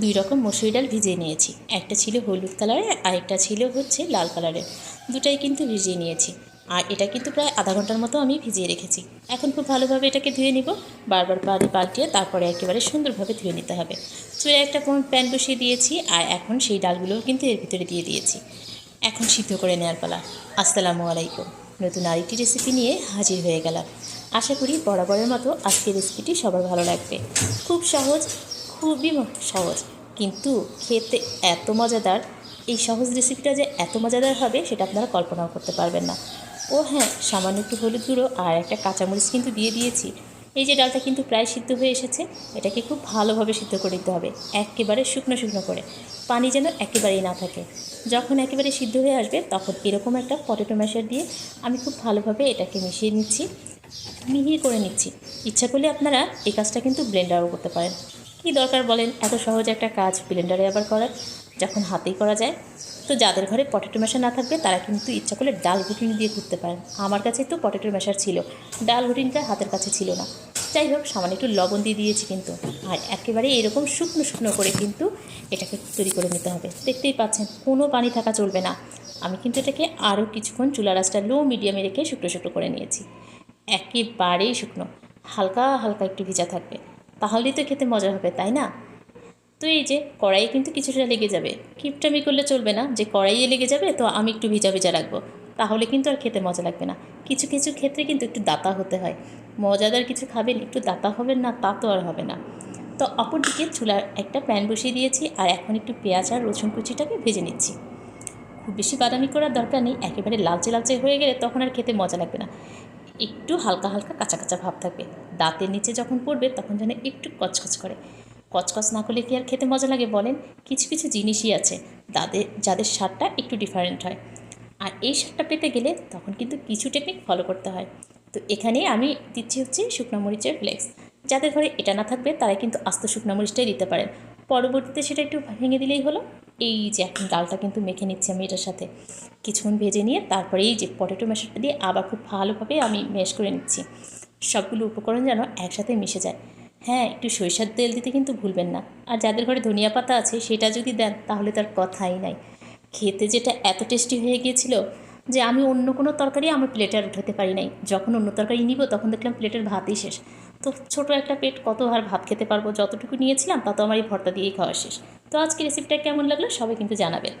দুই রকম মসুরি ডাল ভিজিয়ে নিয়েছি। একটা ছিল হলুদ কালারের আর একটা ছিল হচ্ছে লাল কালারের। দুটাই কিন্তু ভিজিয়ে নিয়েছি। আর এটা কিন্তু প্রায় আধা ঘণ্টার মতো আমি ভিজিয়ে রেখেছি। এখন খুব ভালোভাবে এটাকে ধুয়ে নিব। বারবার পানি পাল্টিয়ে তারপরে একেবারে সুন্দরভাবে ধুয়ে নিতে হবে। চুলে একটা প্যান বসিয়ে দিয়েছি আর এখন সেই ডালগুলোও কিন্তু এর ভিতরে দিয়ে দিয়েছি। এখন সিদ্ধ করে নেওয়ার পালা। আসসালামু আলাইকুম। নতুন আরেকটি রেসিপি নিয়ে হাজির হয়ে গেলাম। আশা করি বরাবরের মতো আজকের রেসিপিটি সবার ভালো লাগবে। খুব সহজ খুবই সহজ। কিন্তু খেতে এত মজাদার, এই সহজ রেসিপিটা যে এত মজাদার হবে, সেটা আপনারা কল্পনাও করতে পারবেন না। ও হ্যাঁ সামান্য একটু হলুদ গুঁড়ো আর একটা কাঁচামরিচ কিন্তু দিয়ে দিয়েছি। এই যে ডালটা কিন্তু প্রায় সিদ্ধ হয়ে এসেছে, এটাকে খুব ভালোভাবে সিদ্ধ করে দিতে হবে, একেবারে শুকনো শুকনো করে। পানি যেন একেবারেই না থাকে। যখন একেবারে সিদ্ধ হয়ে আসবে, তখন এরকম একটা পটেটো ম্যাশার দিয়ে আমি খুব ভালোভাবে এটাকে মিশিয়ে নিচ্ছি মিহি করে নিচ্ছি। ইচ্ছা করলে আপনারা এই কাজটা কিন্তু ব্লেন্ডারও করতে পারেন। কী দরকার বলেন? এত সহজ একটা কাজ ব্লেন্ডারে আবার করার, যখন হাতেই করা যায়। তো যাদের ঘরে পটেটো ম্যাশার না থাকবে, তারা কিন্তু ইচ্ছা করলে ডাল ঘুটিনি দিয়ে ঘুরতে পারেন। আমার কাছে তো পটেটো ম্যাশার ছিল। ডাল ঘুটিনটা হাতের কাছে ছিল না। যাই হোক, সামান্য একটু লবণ দিয়ে দিয়েছি কিন্তু। আর একেবারে এরকম শুকনো শুকনো করে কিন্তু এটাকে তৈরি করে নিতে হবে। দেখতেই পাচ্ছেন, কোনো পানি থাকা চলবে না। আমি কিন্তু এটাকে আরও কিছুক্ষণ চুলা রাসটা লো মিডিয়ামে রেখে শুকনো শুকনো করে নিয়েছি। একেবারেই শুকনো। হালকা হালকা একটু ভিজা থাকবে। তাহলেই তো খেতে মজা হবে, তাই না? তো এই যে, কড়াইয়ে কিন্তু কিছুটা লেগে যাবে। কিপটামি করলে চলবে না, যে কড়াইয়ে লেগে যাবে, তো আমি একটু ভিজা ভিজা রাখব তাহলে কিন্তু আর খেতে মজা লাগবে না। কিছু কিছু ক্ষেত্রে কিন্তু একটু দাতা হতে হয়। মজাদার কিছু খাবেন, একটু দাতা হবেন না, তা তো আর হবে না। তো অপরদিকে চুলার একটা প্যান বসিয়ে দিয়েছি, আর এখন একটু পেঁয়াজ আর রসুন কুচিটাকে ভেজে নিচ্ছি। খুব বেশি বাদামি করার দরকার নেই, একেবারে লালচে লালচে হয়ে গেলে তখন আর খেতে মজা লাগবে না। একটু হালকা হালকা কাঁচা কাঁচা ভাব থাকবে। দাঁতের নিচে যখন পড়বে তখন যেন একটু কচকচ করে। কচকচ না করলে কি আর খেতে মজা লাগে বলেন? কিছু কিছু জিনিসই আছে তাদের যাদের স্বাদটা একটু ডিফারেন্ট হয়। আর এই স্বাদটা পেতে গেলে তখন কিন্তু কিছু টেকনিক ফলো করতে হয়। তো এখানে আমি দিচ্ছি হচ্ছে শুকনো মরিচের ফ্লেক্স যাদের ঘরে এটা না থাকবে তারা কিন্তু আস্ত শুকনো মরিচটাই দিতে পারেন। পরবর্তীতে সেটা একটু ভেঙে দিলেই হলো। এই যে এখন ডালটা কিন্তু মেখে নিচ্ছি আমি এটার সাথে। কিছুক্ষণ ভেজে নিয়ে তারপরে এই যে পটেটো ম্যাশারটা দিয়ে আবার খুব ভালোভাবে আমি ম্যাশ করে নিচ্ছি। সবগুলো উপকরণ যেন একসাথে মিশে যায়। হ্যাঁ একটু সরিষার তেল দিতে কিন্তু ভুলবেন না। আর যাদের ঘরে ধনিয়া পাতা আছে সেটা যদি দেন তাহলে তার কথাই নাই। খেতে যেটা এত টেস্টি হয়ে গিয়েছিল যে আমি অন্য কোনো তরকারি আমার প্লেটে আর উঠাতে পারি নাই। যখন অন্য তরকারি নিব তখন দেখলাম প্লেটের ভাতই শেষ। তো ছোট একটা পেট কত আর ভাত খেতে পারব? যতটুকু নিয়েছিলাম তা তো আমার এই ভর্তা দিয়েই খাওয়া শেষ। তো আজকে রেসিপিটা কেমন লাগল সবাই কিন্তু জানাবেন।